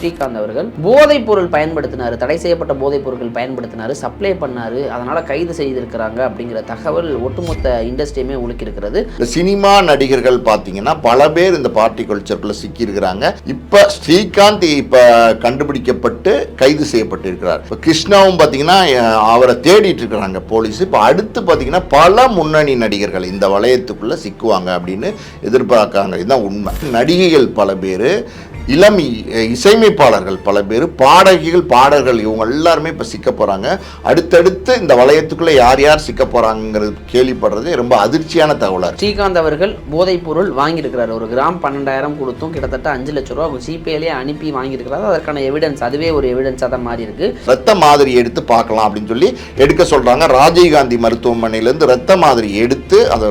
ஸ்ரீகாந்த் அவர்கள் போதைப் பொருள் பயன்படுத்தினார் தடை செய்யப்பட்ட போதைப் பொருட்கள் பயன்படுத்தினார் சப்ளை பண்ணார் அதனால் கைது செய்திருக்கிறாங்க அப்படிங்கிற தகவல் ஒட்டுமொத்த இண்டஸ்ட்ரியுமே உலுக்கியிருக்கிறது. சினிமா நடிகர்கள் பார்த்தீங்கன்னா பல பேர் இந்த பார்ட்டி கல்ச்சருக்குள்ள சிக்கியிருக்கிறாங்க. இப்போ ஸ்ரீகாந்த் இப்போ கண்டுபிடிக்கப்பட்டு கைது செய்யப்பட்டிருக்கிறார். இப்போ கிருஷ்ணாவும் பார்த்தீங்கன்னா அவரை தேடிட்டு இருக்கிறாங்க போலீஸ். இப்போ அடுத்து பார்த்தீங்கன்னா பல முன்னணி நடிகர்கள் இந்த வளையத்துக்குள்ளே சிக்குவாங்க அப்படின்னு எதிர்பார்க்காங்க இதுதான் உண்மை. நடிகைகள் பல பேர் இளம் இசையமைப்பாளர்கள் பல பேர் பாடகிகள் பாடகர்கள் இவங்க எல்லாருமே இப்போ சிக்க போகிறாங்க அடுத்தடுத்து இந்த வளையத்துக்குள்ளே யார் யார் சிக்க போகிறாங்கிறது கேள்விப்படுறதே ரொம்ப அதிர்ச்சியான தகவலாக ஸ்ரீகாந்த் அவர்கள் போதைப் பொருள் வாங்கியிருக்கிறார். ஒரு கிராம் பன்னெண்டாயிரம் கொடுத்தும் கிட்டத்தட்ட அஞ்சு லட்ச ரூபா ஜிபேலேயே அனுப்பி வாங்கியிருக்கிறாரு. அதற்கான எவிடன்ஸ் அதுவே ஒரு எவிடன்ஸாக தான் மாறி இருக்கு. ரத்த மாதிரி எடுத்து பார்க்கலாம் அப்படின்னு சொல்லி எடுக்க சொல்கிறாங்க ராஜீவ்காந்தி மருத்துவமனையிலேருந்து ரத்த மாதிரி எடுத்து அதை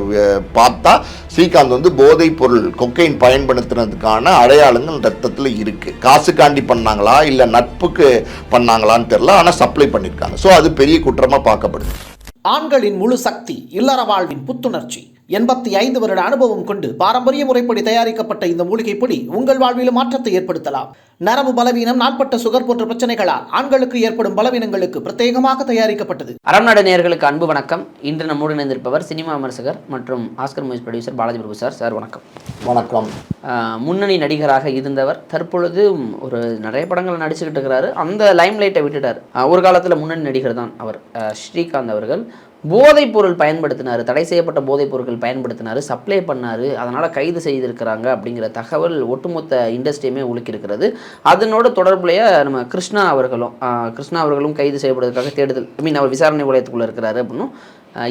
பார்த்தா ஸ்ரீகாந்த் வந்து போதைப் பொருள் கொக்கைன் பயன்படுத்துனதுக்கான அடையாளங்கள் ரத்தத்தில் இருக்குது காசுக்காண்டி பண்ணாங்களா? இல்லை நட்புக்கு பண்ணாங்களான்னு தெரில ஆனால் சப்ளை பண்ணியிருக்காங்க ஸோ அது பெரிய குற்றமாக பார்க்கப்படுது. ஆண்களின் முழு சக்தி இல்லற வாழ்வின் புத்துணர்ச்சி எண்பத்தி ஐந்து வருட அனுபவம் கொண்டு பாரம்பரிய முறைப்படி தயாரிக்கப்பட்ட இந்த மூலிகை பொடி உங்கள் வாழ்வில் மாற்றத்தை ஏற்படுத்தலாம். நரம்பு பலவீனம் நாட்பட்ட சுகர் போன்ற பிரச்சனைகளால் ஆண்களுக்கு ஏற்படும் பலவீனங்களுக்கு பிரத்யேகமாக தயாரிக்கப்பட்டது. அறம்நாடு நேயர்களுக்கு அன்பு வணக்கம். இன்று நம்மோடு இணைந்திருப்பவர் சினிமா விமர்சகர் மற்றும் Oscar movies producer Balaji Prabhu sir. Sir வணக்கம். வணக்கம். ஆஹ் முன்னணி நடிகராக இருந்தவர் தற்பொழுது ஒரு நிறைய படங்கள் நடிச்சுக்கிட்டு இருக்கிறாரு. அந்த லைம் லைட்டை விட்டுட்டார் ஒரு காலத்தில் முன்னணி நடிகர் தான் அவர் ஸ்ரீகாந்த் அவர்கள் போதைப் பொருள் பயன்படுத்தினார் தடை செய்யப்பட்ட போதைப் பொருட்கள் பயன்படுத்தினார் சப்ளை பண்ணார் அதனால் கைது செய்திருக்கிறாங்க அப்படிங்கிற தகவல் ஒட்டுமொத்த இண்டஸ்ட்ரியுமே உலுக்கியிருக்கிறது. அதனோட தொடர்புடைய நம்ம கிருஷ்ணா அவர்களும் கிருஷ்ணா அவர்களும் கைது செய்யப்படுவதற்காக தேடுதல் ஐ மீன் அவர் விசாரணை உலகத்துக்குள்ளே இருக்கிறாரு அப்படின்னும்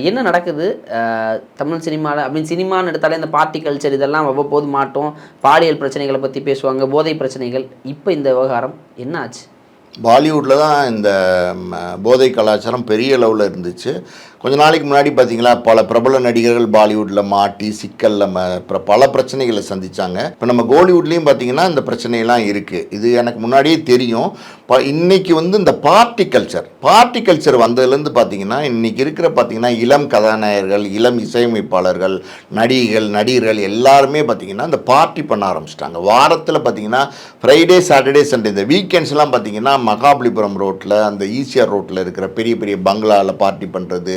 என்ன நடக்குது? தமிழ் சினிமாவில் ஐ மீன் சினிமான்னு எடுத்தாலே இந்த பார்ட்டி கல்ச்சர் இதெல்லாம் அவ்வப்போது மாட்டோம். பாலியல் பிரச்சனைகளை பற்றி பேசுவாங்க போதை பிரச்சனைகள். இப்போ இந்த விவகாரம் என்ன ஆச்சு? பாலிவுட்டில் தான் இந்த போதை கலாச்சாரம் பெரிய அளவில் இருந்துச்சு. கொஞ்ச நாளைக்கு முன்னாடி பார்த்தீங்களா பல பிரபல நடிகர்கள் பாலிவுட்டில் மாட்டி சிக்கலில் ம பல பிரச்சனைகளை சந்திச்சாங்க. இப்போ நம்ம கோலிவுட்லேயும் பார்த்தீங்கன்னா இந்த பிரச்சனையெல்லாம் இருக்குது இது எனக்கு முன்னாடியே தெரியும். ப இன்றைக்கி வந்து இந்த பார்ட்டி கல்ச்சர் பார்ட்டி கல்ச்சர் வந்ததுலேருந்து பார்த்தீங்கன்னா இன்றைக்கி இருக்கிற பார்த்தீங்கன்னா இளம் கதாநாயகர்கள் இளம் இசையமைப்பாளர்கள் நடிகைகள் நடிகர்கள் எல்லாருமே பார்த்தீங்கன்னா இந்த பார்ட்டி பண்ண ஆரம்பிச்சிட்டாங்க. வாரத்தில் பார்த்தீங்கன்னா ஃப்ரைடே சாட்டர்டே சண்டே இந்த வீக்கெண்ட்ஸ்லாம் பார்த்தீங்கன்னா மகாபலிபுரம் ரோட்டில் அந்த ஈசிஆர் ரோட்டில் இருக்கிற பெரிய பெரிய பங்களாவில் பார்ட்டி பண்ணுறது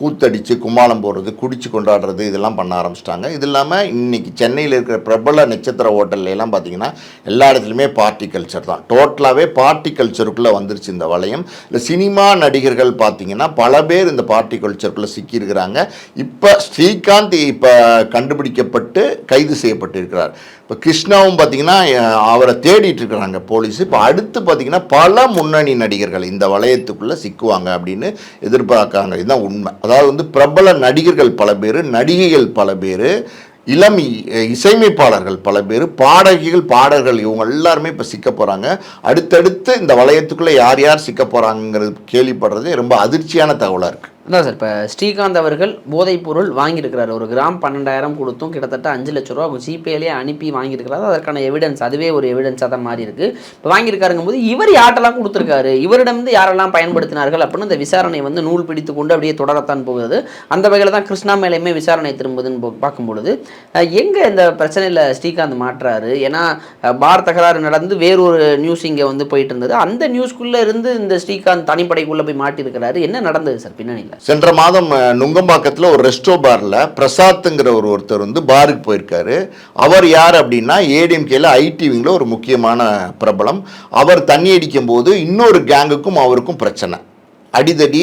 கூத்தடிச்சு கும்மாளம் போடுறது குடித்து கொண்டாடுறது இதெல்லாம் பண்ண ஆரம்பிச்சிட்டாங்க. இது இல்லாமல் இன்றைக்கி சென்னையில் இருக்கிற பிரபல நட்சத்திர ஹோட்டல்லாம் பார்த்தீங்கன்னா எல்லா இடத்துலையுமே பார்ட்டி கல்ச்சர் தான். டோட்டலாகவே பார்ட்டி கல்ச்சருக்குள்ளே வந்துருச்சு இந்த வளையம். இந்த சினிமா நடிகர்கள் பார்த்தீங்கன்னா பல பேர் இந்த பார்ட்டி கல்ச்சருக்குள்ளே சிக்கியிருக்கிறாங்க. இப்போ ஸ்ரீகாந்த் இப்போ கண்டுபிடிக்கப்பட்டு கைது செய்யப்பட்டிருக்கிறார். இப்போ கிருஷ்ணாவும் பார்த்தீங்கன்னா அவரை தேடிட்டு இருக்கிறாங்க போலீஸ். இப்போ அடுத்து பார்த்தீங்கன்னா பல முன்னணி நடிகர்கள் இந்த வளையத்துக்குள்ளே சிக்குவாங்க அப்படின்னு எதிர்பார்க்காங்க இதுதான் உண்மை. அதாவது வந்து பிரபல நடிகர்கள் பல பேர் நடிகைகள் பல பேர் இளம் இசையமைப்பாளர்கள் பல பேர் பாடகிகள் பாடகர்கள் இவங்க எல்லாருமே இப்போ சிக்க போகிறாங்க அடுத்தடுத்து இந்த வளையத்துக்குள்ளே யார் யார் சிக்க போகிறாங்கிறது கேள்விப்படுறதே ரொம்ப அதிர்ச்சியான தகவலாக இருக்குது அதான் சார் இப்போ ஸ்ரீகாந்த் அவர்கள் போதைப் பொருள் வாங்கியிருக்கிறார். ஒரு கிராம் பன்னெண்டாயிரம் கொடுத்தும் கிட்டத்தட்ட அஞ்சு லட்ச ரூபா ஜிபேலேயே அனுப்பி வாங்கியிருக்கிறாரு. அதற்கான எவிடன்ஸ் அதுவே ஒரு எவிடன்ஸாக தான் மாறி இருக்கு. இப்போ வாங்கியிருக்காருங்கும் போது இவர் யார்ட்டெல்லாம் கொடுத்துருக்காரு? இவரிடம் வந்து யாரெல்லாம் பயன்படுத்தினார்கள் அப்படின்னு இந்த விசாரணை வந்து நூல் பிடித்து கொண்டு அப்படியே தொடரத்தான் போகுது. அந்த வகையில் தான் கிருஷ்ணா மேலேயுமே விசாரணை திரும்புதுன்னு பார்க்கும்பொழுது எங்கே இந்த பிரச்சனையில் ஸ்ரீகாந்த் மாற்றாரு? ஏன்னா பார் தகராறு நடந்து வேறொரு நியூஸ் இங்கே வந்து போயிட்டு இருந்தது. அந்த நியூஸ்க்குள்ளே இருந்து இந்த ஸ்ரீகாந்த் தனிப்படைக்குள்ளே போய் மாட்டியிருக்கிறாரு. என்ன நடந்தது சார் பின்னணியில்? சென்ற மாதம் நுங்கம்பாக்கத்தில் ஒரு ரெஸ்டோ பாரில் பிரசாத்துங்கிற ஒரு ஒருத்தர் வந்து பாருக்கு போயிருக்காரு. அவர் யார் அப்படின்னா ஏடிஎம்கேல ஐடி விங்கில் ஒரு முக்கியமான பிரபலம். அவர் தண்ணி அடிக்கும் போது இன்னொரு கேங்குக்கும் அவருக்கும் பிரச்சனை. அடிதடி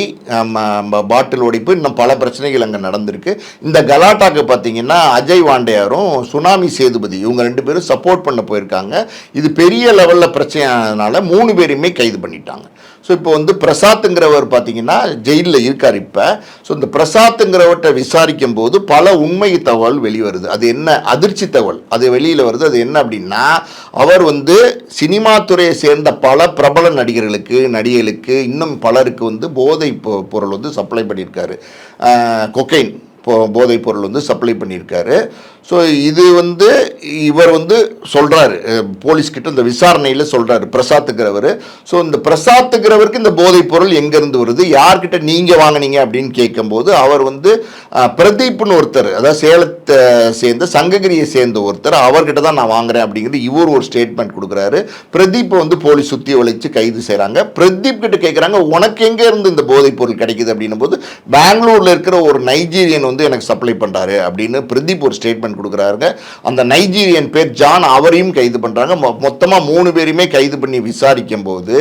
பாட்டில் உடைப்பு இன்னும் பல பிரச்சனைகள் அங்கே நடந்திருக்கு. இந்த கலாட்டாக்கு பார்த்தீங்கன்னா அஜய் வாண்டையாரும் சுனாமி சேதுபதி இவங்க ரெண்டு பேரும் சப்போர்ட் பண்ண போயிருக்காங்க. இது பெரிய லெவலில் பிரச்சனையானதுனால மூணு பேருமே கைது பண்ணிட்டாங்க. ஸோ இப்போ வந்து பிரசாத்துங்கிறவர் பார்த்தீங்கன்னா ஜெயிலில் இருக்கார் இப்போ. ஸோ இந்த பிரசாத்துங்கிறவர்கிட்ட விசாரிக்கும் போது பல உண்மை தகவல் வெளிவருது. அது என்ன அதிர்ச்சி தகவல்? அது வெளியில் வருது. அது என்ன அப்படின்னா அவர் வந்து சினிமா துறையை சேர்ந்த பல பிரபல நடிகர்களுக்கு நடிகைகளுக்கு இன்னும் பலருக்கு வந்து போதை பொ- பொருள் வந்து சப்ளை பண்ணியிருக்காரு. கொக்கைன் போதைப் பொருள் வந்து சப்ளை பண்ணியிருக்காரு. ஸோ இது வந்து இவர் வந்து சொல்கிறாரு போலீஸ்கிட்ட இந்த விசாரணையில் சொல்கிறாரு பிரசாத்துக்கிறவர் ஸோ இந்த பிரசாத்துக்கிறவருக்கு இந்த போதைப் பொருள் எங்கேருந்து வருது? யார்கிட்ட நீங்கள் வாங்குனீங்க அப்படின்னு கேட்கும்போது அவர் வந்து பிரதீப்னு ஒருத்தர் அதாவது சேலத்தை சேர்ந்த சங்ககிரியை சேர்ந்த ஒருத்தர் அவர்கிட்ட தான் நான் வாங்குறேன் அப்படிங்கிறது இவர் ஒரு ஸ்டேட்மெண்ட் கொடுக்குறாரு. பிரதீப் வந்து போலீஸ் சுற்றி வளைச்சு கைது செய்கிறாங்க பிரதீப் கிட்ட கேட்குறாங்க உனக்கு எங்கே இருந்து இந்த போதைப் பொருள் கிடைக்குது? அப்படின்னும் போது பெங்களூரில் இருக்கிற ஒரு நைஜீரியன் வந்து எனக்கு சப்ளை பண்ணுறாரு அப்படின்னு பிரதீப் ஒரு ஸ்டேட்மெண்ட் கொடுக்குறாருங்க. அந்த நைஜீரியன் பேர் ஜான் அவரையும் கைது பண்ணுறாங்க மொத்தமாக மூணு பேரையுமே கைது பண்ணி விசாரிக்கும் போது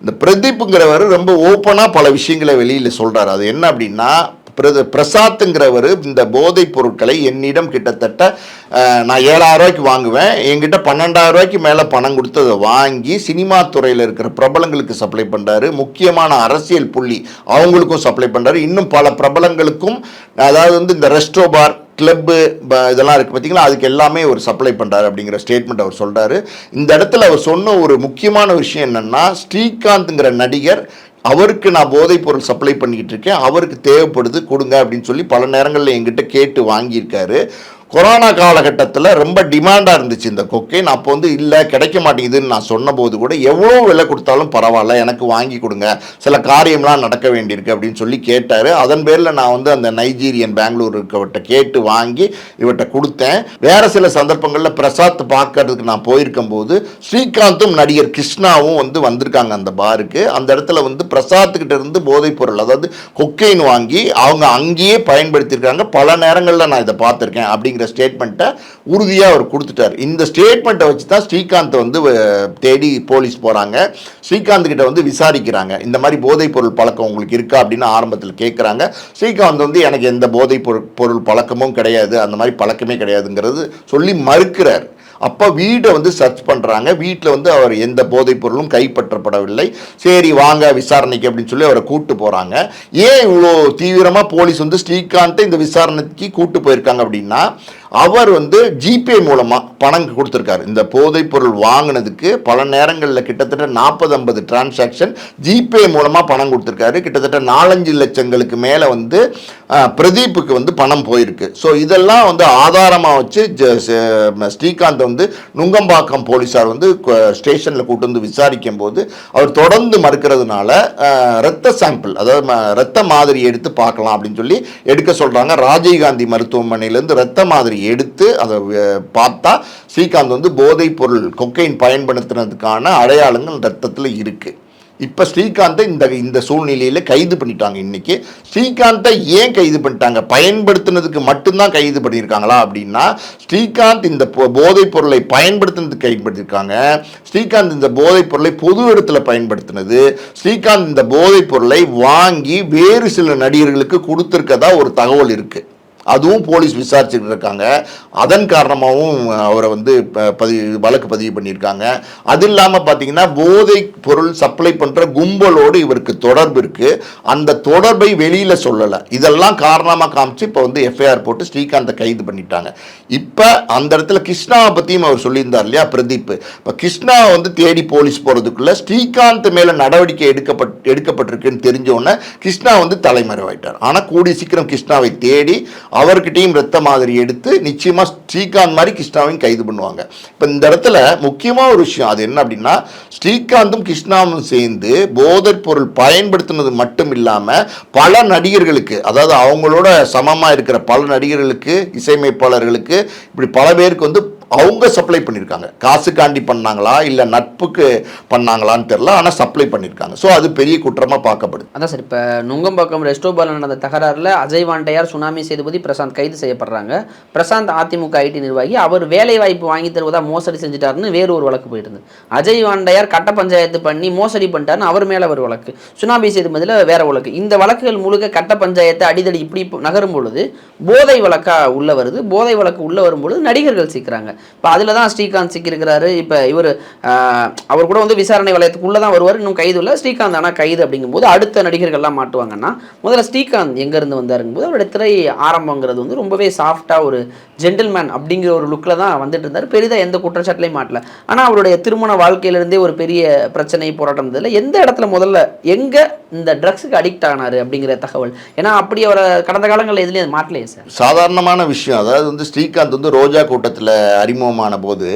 இந்த பிரதீப்புங்கிறவர் ரொம்ப ஓப்பனாக பல விஷயங்களை வெளியில் சொல்கிறார் அது என்ன அப்படின்னா பிரத பிரசாத்துங்கிறவர் இந்த போதைப் பொருட்களை என்னிடம் கிட்டத்தட்ட நான் ஏழாயிரம் ரூபாய்க்கு வாங்குவேன். என்கிட்ட பன்னெண்டாயிரம் ரூபாய்க்கு மேலே பணம் கொடுத்து அதை வாங்கி சினிமா துறையில் இருக்கிற பிரபலங்களுக்கு சப்ளை பண்ணுறாரு முக்கியமான அரசியல் புள்ளி அவங்களுக்கும் சப்ளை பண்ணுறாரு இன்னும் பல பிரபலங்களுக்கும் அதாவது வந்து இந்த ரெஸ்டோ பார் கிளப்பு இதெல்லாம் இருக்குது பார்த்தீங்களா அதுக்கு எல்லாமே ஒரு சப்ளை பண்ணுறாரு அப்படிங்கிற ஸ்டேட்மெண்ட் அவர் சொல்கிறாரு இந்த இடத்துல அவர் சொன்ன ஒரு முக்கியமான விஷயம் என்னென்னா ஸ்ரீகாந்த்ங்கிற நடிகர் அவருக்கு நான் போதைப் பொருள் சப்ளை பண்ணிக்கிட்டு இருக்கேன். அவருக்கு தேவைப்படுது கொடுங்க அப்படின்னு சொல்லி பல நேரங்களில் எங்கிட்ட கேட்டு வாங்கியிருக்காரு. கொரோனா காலகட்டத்தில் ரொம்ப டிமாண்டாக இருந்துச்சு இந்த கொக்கைன். அப்போ வந்து இல்லை கிடைக்க மாட்டேங்குதுன்னு நான் சொன்னபோது கூட எவ்வளோ விலை கொடுத்தாலும் பரவாயில்ல எனக்கு வாங்கி கொடுங்க. சில காரியம்லாம் நடக்க வேண்டியிருக்கு அப்படின்னு சொல்லி கேட்டார். அதன் பேரில் நான் வந்து அந்த நைஜீரியன் பெங்களூர் இருக்கவர்கிட்ட கேட்டு வாங்கி இவர்கிட்ட கொடுத்தேன். வேறு சில சந்தர்ப்பங்களில் பிரசாத் பார்க்கறதுக்கு நான் போயிருக்கும் போது ஸ்ரீகாந்தும் நடிகர் கிருஷ்ணாவும் வந்து வந்திருக்காங்க அந்த பாருக்கு. அந்த இடத்துல வந்து பிரசாத்துக்கிட்ட இருந்து போதைப் பொருள் அதாவது கொக்கைன் வாங்கி அவங்க அங்கேயே பயன்படுத்தியிருக்காங்க. பல நேரங்களில் நான் இதை பார்த்துருக்கேன் அப்படிங்கிற ஸ்டேட்மெண்ட்டை உறுதியாக அவர் கொடுத்துட்டார். இந்த ஸ்டேட்மெண்ட்டை வச்சு தான் ஸ்ரீகாந்த் வந்து தேடி போலீஸ் போகிறாங்க ஸ்ரீகாந்த் கிட்ட வந்து விசாரிக்கிறாங்க. இந்த மாதிரி போதைப் பொருள் பழக்கம் உங்களுக்கு இருக்கா அப்படின்னு ஆரம்பத்தில் கேட்குறாங்க ஸ்ரீகாந்த் வந்து எனக்கு எந்த போதைப் பொருள் பொருள் பழக்கமும் கிடையாது. அந்த மாதிரி பழக்கமே கிடையாதுங்கிறது சொல்லி மறுக்கிறார். அப்போ வீடை வந்து சர்ச் பண்ணுறாங்க வீட்டில் வந்து அவர் எந்த போதைப் பொருளும் கைப்பற்றப்படவில்லை. சரி வாங்க விசாரணைக்கு அப்படின்னு சொல்லி அவரை கூட்டு போகிறாங்க ஏன் இவ்வளோ தீவிரமாக போலீஸ் வந்து ஸ்ரீகாந்தை இந்த விசாரணைக்கு கூட்டு போயிருக்காங்க அப்படின்னா அவர் வந்து ஜிபே மூலமாக பணம் கொடுத்துருக்காரு. இந்த போதைப் பொருள் வாங்கினதுக்கு பல நேரங்களில் கிட்டத்தட்ட நாற்பது ஐம்பது டிரான்சாக்ஷன் ஜிபே மூலமாக பணம் கொடுத்துருக்காரு. கிட்டத்தட்ட நாலஞ்சு லட்சங்களுக்கு மேலே வந்து பிரதீப்புக்கு வந்து பணம் போயிருக்கு. ஸோ இதெல்லாம் வந்து ஆதாரமாக வச்சு ஜ- ஸ்ரீகாந்த் வந்து நுங்கம்பாக்கம் போலீஸார் வந்து ஸ்டேஷனில் கூட்டு வந்து விசாரிக்கும் போது அவர் தொடர்ந்து மறுக்கிறதுனால ரத்த சாம்பிள் அதாவது ம- ரத்த மாதிரி எடுத்து பார்க்கலாம் அப்படின்னு சொல்லி எடுக்க சொல்கிறாங்க ராஜீவ்காந்தி மருத்துவமனையிலேருந்து ரத்த மாதிரி எடுத்து அதை பார்த்தா ஸ்ரீகாந்த் வந்து போதைப் பொருள் கொக்கைன் பயன்படுத்துனதுக்கான அடையாளங்கள் ரத்தத்தில் இருக்குது இப்போ ஸ்ரீகாந்தை இந்த இந்த சூழ்நிலையில் கைது பண்ணிட்டாங்க இன்றைக்கி ஸ்ரீகாந்தை ஏன் கைது பண்ணிட்டாங்க? பயன்படுத்தினதுக்கு மட்டும்தான் கைது பண்ணியிருக்காங்களா அப்படின்னா ஸ்ரீகாந்த் இந்த போதைப் பொருளை பயன்படுத்தினதுக்கு கைப்படுத்தியிருக்காங்க ஸ்ரீகாந்த் இந்த போதைப் பொருளை பொது இடத்துல பயன்படுத்தினது. ஸ்ரீகாந்த் இந்த போதைப் பொருளை வாங்கி வேறு சில நடிகர்களுக்கு கொடுத்துருக்கதா ஒரு தகவல் இருக்குது அதுவும் போலீஸ் விசாரிச்சுட்டு இருக்காங்க அதன் காரணமாகவும் அவரை வந்து பதிவு வழக்கு பதிவு பண்ணியிருக்காங்க. அது இல்லாமல் பார்த்தீங்கன்னா போதை பொருள் சப்ளை பண்ணுற கும்பலோடு இவருக்கு தொடர்பு இருக்குது அந்த தொடர்பை வெளியில் சொல்லலை. இதெல்லாம் காரணமாக காமிச்சு இப்போ வந்து எஃப்ஐஆர் போட்டு ஸ்ரீகாந்தை கைது பண்ணிட்டாங்க. இப்போ அந்த இடத்துல கிருஷ்ணாவை பற்றியும் அவர் சொல்லியிருந்தார் இல்லையா பிரதீப்? இப்போ கிருஷ்ணாவை வந்து தேடி போலீஸ் போகிறதுக்குள்ளே ஸ்ரீகாந்த் மேலே நடவடிக்கை எடுக்கப்பட் எடுக்கப்பட்டிருக்குன்னு தெரிஞ்சோடனே கிருஷ்ணா வந்து தலைமறைவாயிட்டார். ஆனால் கூடிய சீக்கிரம் கிருஷ்ணாவை தேடி அவர்கிட்டையும் ரத்த மாதிரி எடுத்து நிச்சயமாக ஸ்ரீகாந்த் மாதிரி கிருஷ்ணாவையும் கைது பண்ணுவாங்க. இப்போ இந்த இடத்துல முக்கியமாக ஒரு விஷயம் அது என்ன அப்படின்னா ஸ்ரீகாந்தும் கிருஷ்ணாவும் சேர்ந்து போதைப் பொருள் பயன்படுத்தினது மட்டும் இல்லாமல் பல நடிகர்களுக்கு அதாவது அவங்களோட சமமாக இருக்கிற பல நடிகர்களுக்கு இசையமைப்பாளர்களுக்கு இப்படி பல பேருக்கு வந்து அவங்க சப்ளை பண்ணியிருக்காங்க காசுக்காண்டி பண்ணாங்களா? இல்லை நட்புக்கு பண்ணாங்களான்னு தெரில ஆனால் சப்ளை பண்ணியிருக்காங்க ஸோ அது பெரிய குற்றமாக பார்க்கப்படுது. அதான் சார் இப்போ நுங்கம்பாக்கம் ரெஸ்டோபால் நடந்த தகராறில் அஜய் வாண்டையார் சுனாமி சேதுபதி பிரசாந்த் கைது செய்யப்படுறாங்க. பிரசாந்த் அதிமுக ஐடி நிர்வாகி அவர் வேலை வாய்ப்பு வாங்கி தருவதா மோசடி செஞ்சுட்டாருன்னு வேறு ஒரு வழக்கு போயிட்டு இருந்தது அஜய் வாண்டையார் கட்ட பஞ்சாயத்து பண்ணி மோசடி பண்ணிட்டாருன்னு அவர் மேலே ஒரு வழக்கு. சுனாமி சேதுபதியில் வேற வழக்கு. இந்த வழக்குகள் முழுக்க கட்ட பஞ்சாயத்து அடிதடி இப்படி நகரும் பொழுது போதை வழக்காக உள்ள வருது. போதை வழக்கு உள்ள வரும்பொழுது நடிகர்கள் சிக்கிறாங்க. இப்போ அதில் தான் ஸ்ரீகாந்த் சிக்கியிருக்கிறாரு. இப்போ இவர் அவர் கூட வந்து விசாரணை வலயத்துக்குள்ளே தான் வருவார். இன்னும் கைது இல்லை. ஸ்ரீகாந்த் ஆனால் கைது அப்படிங்கும்போது அடுத்த நடிகர்கள்லாம் மாட்டுவாங்கன்னா முதல்ல ஸ்ரீகாந்த் எங்கேருந்து வந்தாருங்கும்போது அவருடைய திரை ஆரம்பங்கிறது வந்து ரொம்பவே சாஃப்டாக ஒரு ஜென்டில்மேன் அப்படிங்கிற ஒரு லுக்கில் தான் வந்துட்டு இருந்தார். பெரிதாக எந்த குற்றச்சாட்டுலையும் மாட்டல. ஆனால் அவருடைய திருமண வாழ்க்கையிலேருந்தே ஒரு பெரிய பிரச்சனை போராட்டம் இருந்ததில்ல எந்த இடத்துல முதல்ல எங்கே இந்த ட்ரக்ஸுக்கு அடிக்ட் ஆனார் அப்படிங்கிற தகவல்? ஏன்னா அப்படி அவரை கடந்த காலங்களில் எதுலேயும் மாட்டலையே சார். சாதாரணமான விஷயம். அதாவது வந்து ஸ்ரீகாந்த் வந்து ரோஜா கூட்டத்தில் அறிமுகமான போது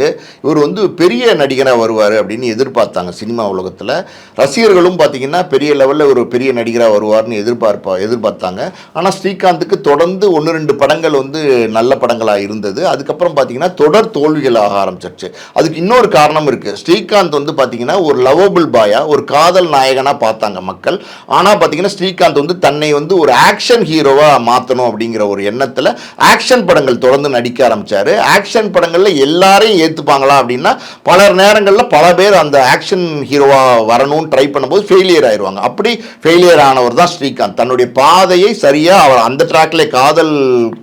இவர் வந்து பெரிய நடிகராக வருவார் அப்படின்னு எதிர்பார்த்தாங்க சினிமா உலகத்தில். ரசிகர்களும் பார்த்தீங்கன்னா பெரிய லெவலில் ஒரு பெரிய நடிகராக வருவார்னு எதிர்பார்ப்பா எதிர்பார்த்தாங்க. ஆனால் ஸ்ரீகாந்துக்கு தொடர்ந்து ஒன்று ரெண்டு படங்கள் வந்து நல்ல படங்களாக இருந்தது. அதுக்கப்புறம் பார்த்தீங்கன்னா தொடர் தோல்விகள் ஆக ஆரம்பிச்சிருச்சு. அதுக்கு இன்னொரு காரணம் இருக்குது ஸ்ரீகாந்த் வந்து பார்த்தீங்கன்னா ஒரு லவபிள் பாயாக ஒரு காதல் நாயகனாக பார்த்தாங்க மக்கள். ஆனால் பார்த்தீங்கன்னா ஸ்ரீகாந்த் வந்து தன்னை வந்து ஒரு ஆக்ஷன் ஹீரோவாக மாற்றணும் அப்படிங்கிற ஒரு எண்ணத்தில் ஆக்ஷன் படங்கள் தொடர்ந்து நடிக்க ஆரம்பித்தார் ஆக்ஷன் படங்கள் நேரங்களில் எல்லாரையும் ஏற்றுப்பாங்களா அப்படின்னா பல நேரங்களில் பல பேர் அந்த ஆக்ஷன் ஹீரோவாக வரணும்னு ட்ரை பண்ணும்போது ஃபெயிலியர் ஆயிடுவாங்க அப்படி ஃபெயிலியர் ஆனவர் தான் ஸ்ரீகாந்த். தன்னுடைய பாதையை சரியாக அவர் அந்த ட்ராக்லே காதல்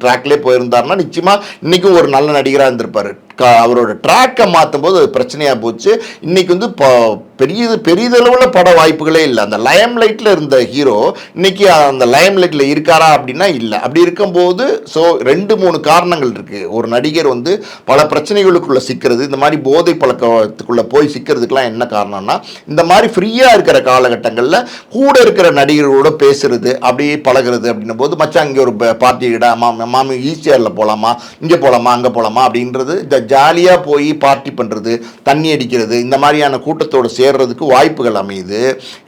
ட்ராக்லே போயிருந்தாருன்னா நிச்சயமாக இன்றைக்கும் ஒரு நல்ல நடிகராக இருந்திருப்பார். அவரோட ட்ராக்கை மாற்றும் போது அது பிரச்சனையாக போச்சு. இன்றைக்கி வந்து ப- பெரிய பெரிதளவில் பட வாய்ப்புகளே இல்லை. அந்த லயம் லைட்டில் இருந்த ஹீரோ இன்றைக்கி அந்த லயம் லைட்டில் இருக்காரா அப்படின்னா இல்லை. அப்படி இருக்கும்போது ஸோ ரெண்டு மூணு காரணங்கள் இருக்குது ஒரு நடிகர் வந்து பல பிரச்சனைகளுக்குள்ளே சிக்கிறது. இந்த மாதிரி போதை பழக்கத்துக்குள்ளே போய் சிக்கிறதுக்கெலாம் என்ன காரணம்னா இந்த மாதிரி ஃப்ரீயாக இருக்கிற காலகட்டங்களில் கூட இருக்கிற நடிகர்களோட பேசுறது அப்படியே பழகுறது அப்படின்னும் போது மச்சான் இங்கே ஒரு பார்ட்டி இடம் மாமி மாமி போகலாமா இங்கே போகலாமா அங்கே போகலாமா அப்படின்றது இந்த ஜாலியாக போய் பார்ட்டி பண்ணுறது தண்ணி அடிக்கிறது இந்த மாதிரியான கூட்டத்தோடு சேர்றதுக்கு வாய்ப்புகள் அமையுது.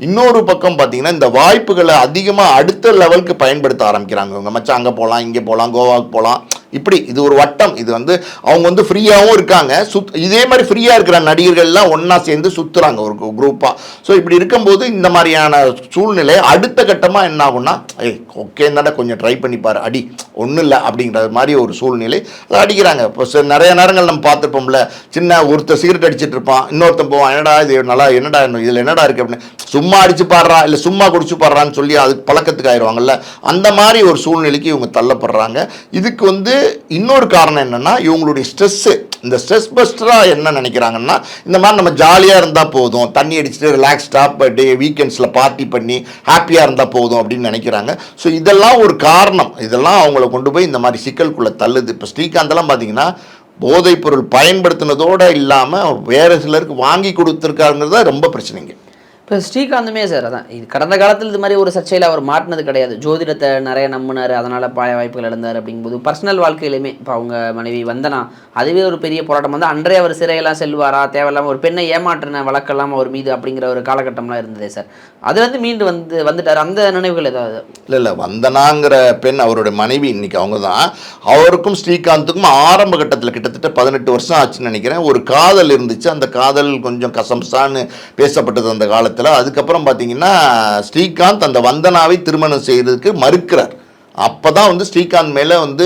இன்னொரு பக்கம் பார்த்தீங்கன்னா இந்த வாய்ப்புகளை அதிகமாக அடுத்த லெவலுக்கு பயன்படுத்த ஆரம்பிக்கிறாங்க இவங்க. மச்சான் அங்கே போகலாம் இங்கே போகலாம் கோவாவுக்கு போகலாம் இப்படி இது ஒரு வட்டம். இது வந்து அவங்க வந்து ஃப்ரீயாகவும் இருக்காங்க. சுத் இதே மாதிரி ஃப்ரீயாக இருக்கிற நடிகர்கள்லாம் ஒன்றா சேர்ந்து சுற்றுறாங்க ஒரு குரூப்பாக ஸோ இப்படி இருக்கும்போது இந்த மாதிரியான சூழ்நிலை அடுத்த கட்டமாக என்ன ஆகும்னா ஏய் ஓகே தானே கொஞ்சம் ட்ரை பண்ணிப்பார் அடி ஒன்றும் இல்லை அப்படிங்கிற மாதிரி ஒரு சூழ்நிலை அதை அடிக்கிறாங்க. இப்போ ச- நிறைய நேரங்கள் நம்ம பார்த்துருப்போம்ல சின்ன ஒருத்தர் சிகரெட் அடிச்சிட்டு இருப்பான் இன்னொருத்தன் போவான் என்னடா இது நல்லா என்னடா இதில் என்னடா இருக்குது அப்படின்னு. சும்மா அடிச்சு பாடுறா இல்லை சும்மா குடிச்சு பாடுறான்னு சொல்லி அதுக்கு பழக்கத்துக்கு ஆயிடுவாங்கல்ல. அந்த மாதிரி ஒரு சூழ்நிலைக்கு இவங்க தள்ளப்படுறாங்க. இதுக்கு வந்து இன்னொரு காரணம் என்னென்னா இவங்களுடைய ஸ்ட்ரெஸ்ஸு இந்த ஸ்ட்ரெஸ் பஸ்டராக என்ன நினைக்கிறாங்கன்னா இந்த மாதிரி நம்ம ஜாலியாக இருந்தால் போதும் தண்ணி அடிச்சுட்டு ரிலாக்ஸ்டாக டே வீக்கெண்ட்ஸில் பார்ட்டி பண்ணி ஹாப்பியாக இருந்தால் போதும் அப்படின்னு நினைக்கிறாங்க. ஸோ இதெல்லாம் ஒரு காரணம். இதெல்லாம் அவங்கள கொண்டு போய் இந்த மாதிரி சிக்கலுக்குள்ளே தள்ளுது. இப்போ ஸ்ரீகாந்தெல்லாம் பார்த்தீங்கன்னா போதைப் பொருள் பயன்படுத்தினதோடு இல்லாமல் வேறு சிலருக்கு வாங்கி கொடுத்துருக்காருங்கிறது ரொம்ப பிரச்சனைங்க. இப்போ ஸ்ரீகாந்துமே சார் அதான் இது கடந்த காலத்தில் இது மாதிரி ஒரு சர்ச்சையில் அவர் மாட்டினது கிடையாது. ஜோதிடத்தை நிறைய நம்பினார். அதனால் பழைய வாய்ப்புகள் இழந்தார் அப்படிங்கும்போது பர்சனல் வாழ்க்கையிலுமே இப்போ அவங்க மனைவி வந்தனா அதுவே ஒரு பெரிய போராட்டம். வந்து அன்றே அவர் சிறையெல்லாம் செல்வாரா தேவையில்லாமல் ஒரு பெண்ணை ஏமாற்றின வழக்கெல்லாம் அவர் மீது அப்படிங்கிற ஒரு காலகட்டம்லாம் இருந்ததே சார். அதுலேருந்து மீண்டு வந்து வந்துட்டார். அந்த நினைவுகள் ஏதாவது? இல்லை இல்லை. வந்தனாங்கிற பெண் அவருடைய மனைவி இன்னைக்கு அவங்க தான் அவருக்கும் ஸ்ரீகாந்துக்கும் ஆரம்ப கட்டத்தில் கிட்டத்தட்ட பதினெட்டு வருஷம் ஆச்சுன்னு நினைக்கிறேன். ஒரு காதல் இருந்துச்சு. அந்த காதல் கொஞ்சம் கசம்சான்னு பேசப்பட்டது அந்த காலத்தில். அதுக்கப்புறம் பார்த்தீங்கன்னா ஸ்ரீகாந்த் அந்த வந்தனாவை திருமணம் செய்கிறதுக்கு மறுக்கிறார். அப்போ தான் வந்து ஸ்ரீகாந்த் மேலே வந்து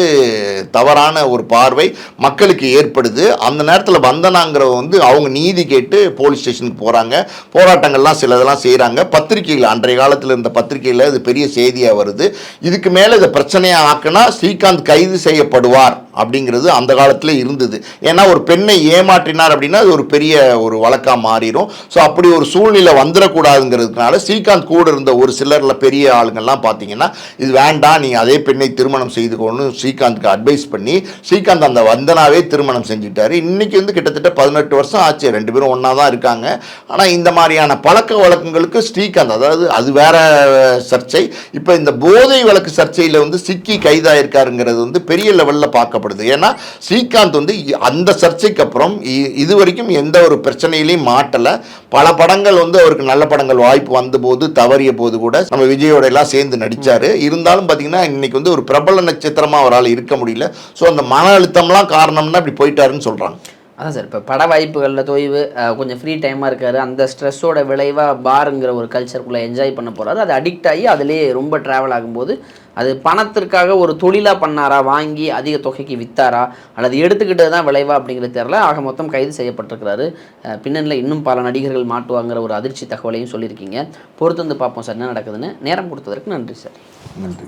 தவறான ஒரு பார்வை மக்களுக்கு ஏற்படுது. அந்த நேரத்தில் வந்தனாங்கிறவ வந்து அவங்க நீதி கேட்டு போலீஸ் ஸ்டேஷனுக்கு போகிறாங்க போராட்டங்கள்லாம் சிலதெல்லாம் செய்கிறாங்க பத்திரிகைகள் அன்றைய காலத்தில் இருந்த பத்திரிகையில் இது பெரிய செய்தியாக வருது. இதுக்கு மேலே இதை பிரச்சனையாக ஆக்குனா ஸ்ரீகாந்த் கைது செய்யப்படுவார். அப்படிங்கிறது அந்த காலத்தில் இருந்தது. ஏன்னா ஒரு பெண்ணை ஏமாற்றினார் அப்படின்னா அது ஒரு பெரிய ஒரு வழக்காக மாறிடும் ஸோ அப்படி ஒரு சூழ்நிலை வந்துடக்கூடாதுங்கிறதுனால ஸ்ரீகாந்த் கூட இருந்த ஒரு சிலரில் பெரிய ஆளுங்கள்லாம் பார்த்தீங்கன்னா இது வேண்டாம் நீ அதே பெண்ணை திருமணம் செய்துக்கோன்னு ஸ்ரீகாந்த்க்கு அட்வைஸ் பண்ணி ஸ்ரீகாந்த் அந்த வந்தனாவே திருமணம் செஞ்சுட்டாரு. இன்றைக்கி வந்து கிட்டத்தட்ட பதினெட்டு வருஷம் ஆச்சு. ரெண்டு பேரும் ஒன்றா தான் இருக்காங்க. ஆனால் இந்த மாதிரியான பழக்க வழக்கங்களுக்கு ஸ்ரீகாந்த் அதாவது அது வேற சர்ச்சை. இப்போ இந்த போதை வழக்கு சர்ச்சையில் வந்து சிக்கி கைதாயிருக்காருங்கிறது வந்து பெரிய லெவலில் சொல்லப்படுது ஏன்னா ஸ்ரீகாந்த் வந்து அந்த சர்ச்சைக்கு அப்புறம் இ- இது வரைக்கும் எந்த ஒரு பிரச்சனையிலையும் மாட்டலை. பல படங்கள் வந்து அவருக்கு நல்ல படங்கள் வாய்ப்பு வந்தபோது தவறிய போது கூட நம்ம விஜயோட எல்லாம் சேர்ந்து நடித்தார் இருந்தாலும் பார்த்தீங்கன்னா இன்னைக்கு வந்து ஒரு பிரபல நட்சத்திரமாக அவரால் இருக்க முடியல. ஸோ அந்த மன அழுத்தம்லாம் காரணம்னா இப்படி போயிட்டாருன்னு சொல்கிறாங்க அதான் சார் இப்போ பட வாய்ப்புகளில் தொய்வு கொஞ்சம் ஃப்ரீ டைமாக இருக்காரு. அந்த ஸ்ட்ரெஸ்ஸோட விளைவாக பாருங்கிற ஒரு கல்ச்சருக்குள்ளே என்ஜாய் பண்ண போகிறாரு அது அடிக்ட் ஆகி அதிலேயே ரொம்ப ட்ராவல் ஆகும்போது அது பணத்திற்காக ஒரு தொழிலாக பண்ணாரா? வாங்கி அதிக தொகைக்கு வித்தாரா? அல்லது எடுத்துக்கிட்டது தான் விளைவா அப்படிங்கிறது தெரில ஆக மொத்தம் கைது செய்யப்பட்டிருக்கிறாரு. பின்னணியில் இன்னும் பல நடிகர்கள் மாட்டுவாங்கிற ஒரு அதிர்ச்சி தகவலையும் சொல்லியிருக்கீங்க. பொறுத்து வந்து பார்ப்போம் சார் என்ன நடக்குதுன்னு. நேரம் கொடுத்ததற்கு நன்றி சார். நன்றி.